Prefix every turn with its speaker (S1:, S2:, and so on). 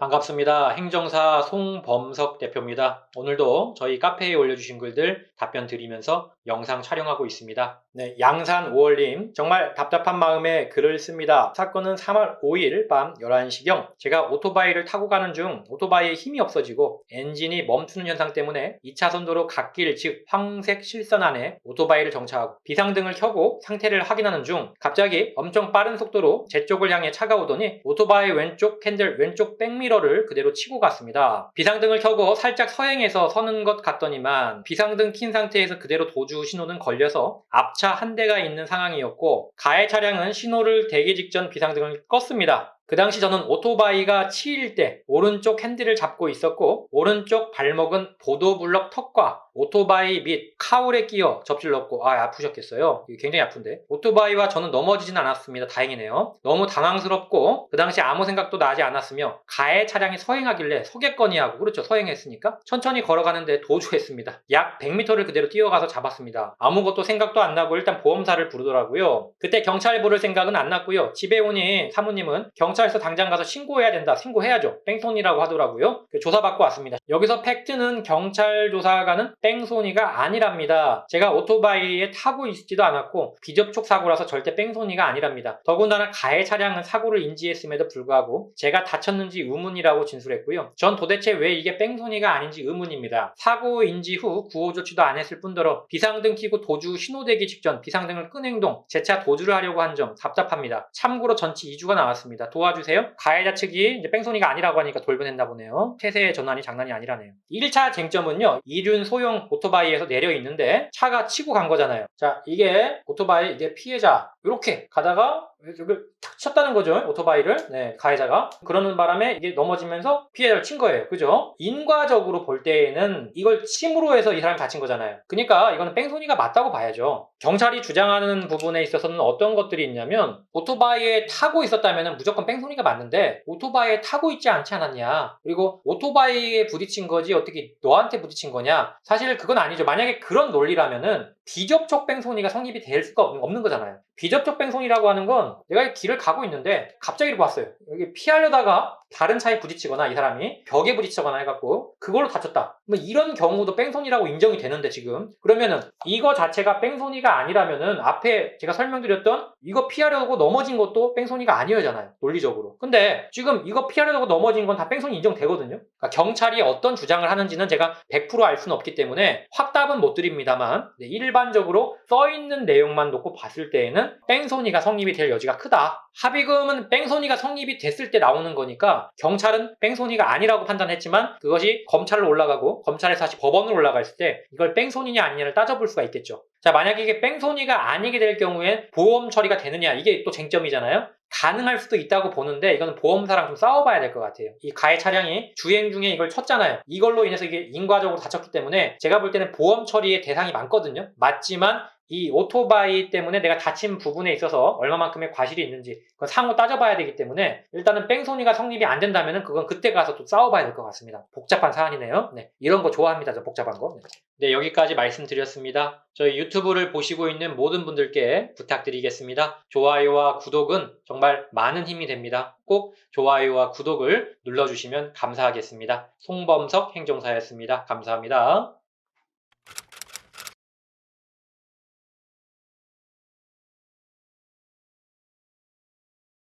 S1: 반갑습니다. 행정사 송범석 대표입니다. 오늘도 저희 카페에 올려주신 글들 답변 드리면서 영상 촬영하고 있습니다. 네, 양산 5월님 정말 답답한 마음에 글을 씁니다. 사건은 3월 5일 밤 11시경 제가 오토바이를 타고 가는 중 오토바이에 힘이 없어지고 엔진이 멈추는 현상 때문에 2차선 도로 갓길 즉 황색 실선 안에 오토바이를 정차하고 비상등을 켜고 상태를 확인하는 중 갑자기 엄청 빠른 속도로 제 쪽을 향해 차가 오더니 오토바이 왼쪽 핸들 왼쪽 백미 러를 그대로 치고 갔습니다. 비상등을 켜고 살짝 서행해서 서는 것 같더니만 비상등 킨 상태에서 그대로 도주 신호는 걸려서 앞차 한 대가 있는 상황이었고 가해 차량은 신호를 대기 직전 비상등을 껐습니다. 그 당시 저는 오토바이가 치일 때 오른쪽 핸들을 잡고 있었고 오른쪽 발목은 보도블럭 턱과 오토바이 및 카울에 끼어 접질렀고 아 아프셨겠어요. 굉장히 아픈데 오토바이와 저는 넘어지진 않았습니다. 다행이네요. 너무 당황스럽고 그 당시 아무 생각도 나지 않았으며 가해 차량이 서행하길래 서겠거니 하고 그렇죠 서행했으니까 천천히 걸어가는데 도주했습니다. 약 100m를 그대로 뛰어가서 잡았습니다. 아무것도 생각도 안 나고 일단 보험사를 부르더라고요. 그때 경찰 부를 생각은 안 났고요. 집에 오니 사모님은 경찰 서 당장 가서 신고해야 된다. 신고해야죠. 뺑소니라고 하더라고요. 그 조사받고 왔습니다. 여기서 팩트는 경찰 조사관은 뺑소니가 아니랍니다. 제가 오토바이에 타고 있지도 않았고 비접촉 사고라서 절대 뺑소니가 아니랍니다. 더군다나 가해 차량은 사고를 인지했음에도 불구하고 제가 다쳤는지 의문이라고 진술했고요. 전 도대체 왜 이게 뺑소니가 아닌지 의문입니다. 사고 인지 후 구호 조치도 안 했을 뿐더러 비상등 켜고 도주 신호되기 직전 비상등을 끈 행동, 제 차 도주를 하려고 한 점 답답합니다. 참고로 전치 2주가 나왔습니다. 도와 주세요. 가해자 측이 이제 뺑소니가 아니라고 하니까 돌변했나 보네요. 폐쇄의 전환이 장난이 아니라네요. 1차 쟁점은요. 이륜 소형 오토바이에서 내려 있는데 차가 치고 간 거잖아요. 자, 이게 오토바이 이게 피해자 이렇게 가다가 여기 탁 쳤다는 거죠. 오토바이를. 네, 가해자가. 그러는 바람에 이게 넘어지면서 피해자를 친 거예요. 그죠? 인과적으로 볼 때에는 이걸 침으로 해서 이 사람이 다친 거잖아요. 그러니까 이거는 뺑소니가 맞다고 봐야죠. 경찰이 주장하는 부분에 있어서는 어떤 것들이 있냐면 오토바이에 타고 있었다면 무조건 뺑소니가 맞는데 오토바이에 타고 있지 않지 않았냐. 그리고 오토바이에 부딪힌 거지 어떻게 너한테 부딪힌 거냐. 사실 그건 아니죠. 만약에 그런 논리라면은 비접촉 뺑소니가 성립이 될 수가 없는 거잖아요. 비접촉 뺑소니라고 하는 건 내가 길을 가고 있는데 갑자기 이렇게 왔어요. 여기 피하려다가 다른 차에 부딪히거나 이 사람이 벽에 부딪히거나 해갖고 그걸로 다쳤다. 뭐 이런 경우도 뺑소니라고 인정이 되는데 지금 그러면은 이거 자체가 뺑소니가 아니라면은 앞에 제가 설명드렸던 이거 피하려고 넘어진 것도 뺑소니가 아니었잖아요. 논리적으로. 근데 지금 이거 피하려고 넘어진 건 다 뺑소니 인정되거든요. 그러니까 경찰이 어떤 주장을 하는지는 제가 100%알 수는 없기 때문에 확답은 못 드립니다만 네, 일반적으로 써있는 내용만 놓고 봤을 때에는 뺑소니가 성립이 될 여지가 크다. 합의금은 뺑소니가 성립이 됐을 때 나오는 거니까 경찰은 뺑소니가 아니라고 판단했지만 그것이 검찰로 올라가고 검찰에서 다시 법원으로 올라갔을 때 이걸 뺑소니냐 아니냐를 따져볼 수가 있겠죠. 자, 만약에 이게 뺑소니가 아니게 될 경우엔 보험 처리가 되느냐 이게 또 쟁점이잖아요. 가능할 수도 있다고 보는데 이거는 보험사랑 좀 싸워봐야 될 것 같아요. 이 가해 차량이 주행 중에 이걸 쳤잖아요. 이걸로 인해서 이게 인과적으로 다쳤기 때문에 제가 볼 때는 보험 처리의 대상이 많거든요. 맞지만 이 오토바이 때문에 내가 다친 부분에 있어서 얼마만큼의 과실이 있는지 그건 상호 따져봐야 되기 때문에 일단은 뺑소니가 성립이 안 된다면은 그건 그때 가서 또 싸워봐야 될 것 같습니다. 복잡한 사안이네요. 네, 이런 거 좋아합니다. 저 복잡한 거. 네. 네, 여기까지 말씀드렸습니다. 저희 유튜브를 보시고 있는 모든 분들께 부탁드리겠습니다. 좋아요와 구독은 정말 많은 힘이 됩니다. 꼭 좋아요와 구독을 눌러주시면 감사하겠습니다. 송범석 행정사였습니다. 감사합니다.